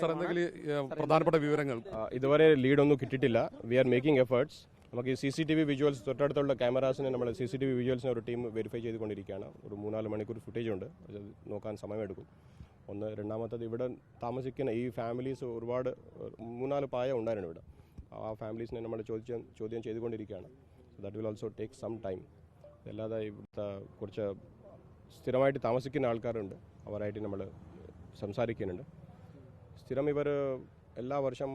Sir എന്തെങ്കിലും പ്രധാനപ്പെട്ട വിവരങ്ങൾ? ഇതുവരെ ലീഡ് ഒന്നും കിട്ടിയിട്ടില്ല. വി ആർ മേക്കിംഗ് എഫേർട്സ് നമുക്ക് ഈ C C T V visuals തൊട്ടടുത്തുള്ള ക്യാമറാസിനെ നമ്മൾ സി സി ടി വി വിജ്വൽസിനെ ഒരു ടീം വെരിഫൈ ചെയ്തുകൊണ്ടിരിക്കുകയാണ്. ഒരു മൂന്നാൽ മണിക്കൂർ ഫുട്ടേജ് ഉണ്ട്. അത് നോക്കാൻ സമയമെടുക്കും. ഒന്ന് രണ്ടാമത്തത് ഇവിടെ താമസിക്കുന്ന ഈ ഫാമിലീസ് ഒരുപാട് മൂന്നാൽ പായ ഉണ്ടായിരുന്നു ഇവിടെ. ആ ഫാമിലീസിനെ നമ്മൾ ചോദിച്ച ചോദ്യം ചെയ്തുകൊണ്ടിരിക്കുകയാണ്. That will also take some time അല്ലാതെ ഇവിടുത്തെ കുറച്ച് സ്ഥിരമായിട്ട് താമസിക്കുന്ന ആൾക്കാരുണ്ട്. അവരായിട്ട് നമ്മൾ സംസാരിക്കുന്നുണ്ട്. സ്ഥിരം ഇവർ എല്ലാ വർഷം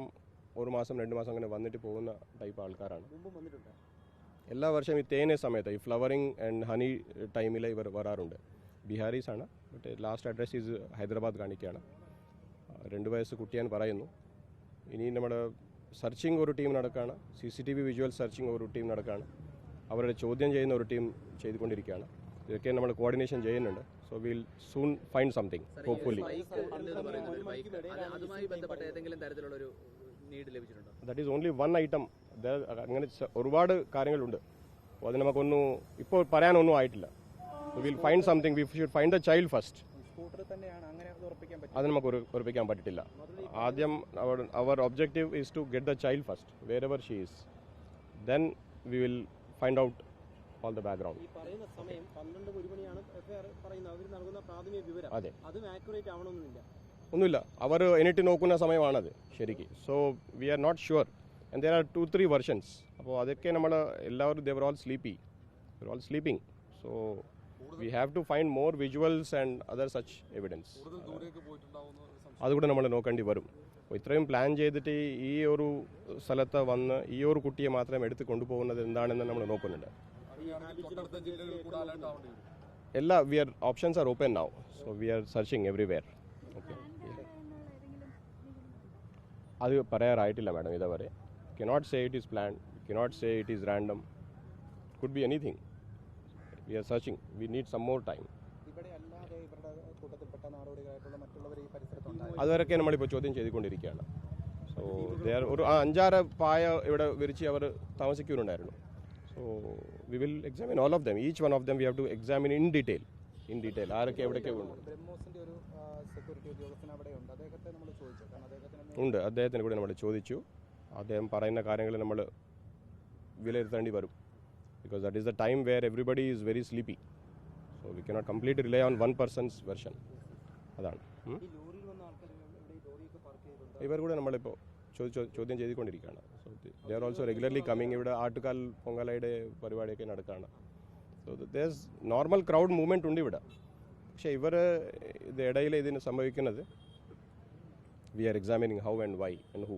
ഒരു മാസം രണ്ട് മാസം അങ്ങനെ വന്നിട്ട് പോകുന്ന ടൈപ്പ് ആൾക്കാരാണ്. എല്ലാ വർഷവും ഈ തേനെ സമയത്ത് ഈ ഫ്ലവറിങ് ആൻഡ് ഹണി ടൈമിൽ ഇവർ വരാറുണ്ട്. ബിഹാരീസ് ആണ്. But last address is Hyderabad കാണിക്കുകയാണ് രണ്ട് വയസ്സ് കുട്ടിയാൻ പറയുന്നു. ഇനി നമ്മുടെ സെർച്ചിങ് ഒരു ടീം നടക്കുകയാണ് C C T V visual searching ഒരു ടീം നടക്കുകയാണ് അവരുടെ ചോദ്യം ചെയ്യുന്ന ഒരു ടീം ചെയ്തുകൊണ്ടിരിക്കുകയാണ്. ഇതൊക്കെ നമ്മൾ കോർഡിനേഷൻ ചെയ്യുന്നുണ്ട്. So will soon find something hopefully that is only one item അങ്ങനെ ഒരുപാട് കാര്യങ്ങളുണ്ട്. അപ്പോൾ അത് നമുക്കൊന്നും ഇപ്പോൾ പറയാനൊന്നും ആയിട്ടില്ല. Will find something we should find the child first അത് നമുക്ക് ഉറ- ഉറപ്പിക്കാൻ പറ്റില്ല ആദ്യം അവർ അവർ objective is to get the child first wherever she is then we will find out all the background പറയുന്ന സമയം പന്ത്രണ്ട് ഒരു മണിയാണ് പറയുന്നത്. അവർ നൽകുന്ന പ്രാഥമിക വിവരം. അതെ. അതും ആക്യുറേറ്റ് ആവണമെന്നില്ല. ഒന്നുമില്ല. അവർ എന്നിട്ട് നോക്കുന്ന സമയമാണത് ശരിക്ക്. So we are not sure and there are two three versions അപ്പോൾ അതൊക്കെ നമ്മൾ എല്ലാവരും they were all sleepy all sleeping so we have to find more visuals and other such evidence അതുകൂടെ നമ്മൾ നോക്കേണ്ടി വരും. അപ്പോൾ ഇത്രയും പ്ലാൻ ചെയ്തിട്ട് ഈ ഒരു സ്ഥലത്ത് വന്ന് ഈ ഒരു കുട്ടിയെ മാത്രം എടുത്ത് കൊണ്ടുപോകുന്നത് എന്താണെന്ന് നമ്മൾ നോക്കുന്നുണ്ട്. എല്ലാ we are options are open now so we are searching everywhere okay അത് പറയാറായിട്ടില്ല മാഡം ഇതേവരെ can not say it is plan cannot say it is random could be anything we are searching we need some more time ഇവിടെ അല്ലാതെ ഇവരുടെ കൂട്ടത്തിൽപ്പെട്ട നാടോടികളായിട്ടുള്ള മറ്റുള്ളവർ ഈ പരിസരത്തുണ്ടായിരുന്നു അതുവരെയൊക്കെ നമ്മളിപ്പോൾ ചോദ്യം ചെയ്തുകൊണ്ടിരിക്കുകയാണ്. സോ ദർ ഒരു അഞ്ചാറ് പായ ഇവിടെ വിരിച്ച് അവർ താമസിക്കുന്നുണ്ടായിരുന്നു. So we will examine all of them each one of them we have to examine in detail in detail ആരൊക്കെ എവിടെയൊക്കെ ഉണ്ട്. ഉണ്ട്. അദ്ദേഹത്തിന് കൂടി നമ്മൾ ചോദിച്ചു. അദ്ദേഹം പറയുന്ന കാര്യങ്ങൾ നമ്മൾ വിലയിരുത്തേണ്ടി വരും. Because that is the time where everybody is very sleepy so we cannot complete rely on one person's version അതാണ്. ഇവർ കൂടെ നമ്മളിപ്പോൾ ചോദ്യം ചെയ്തുകൊണ്ടിരിക്കുകയാണ്. So they are also regularly coming ഇവിടെ ആട്ടുകാൽ പൊങ്കാലയുടെ പരിപാടിയൊക്കെ നടക്കുകയാണ്. So these normal crowd movement ഉണ്ട് ഇവിടെ. പക്ഷേ ഇവർ ഇത് ഇടയിൽ ഇതിന് സംഭവിക്കുന്നത് we are examining how and why and who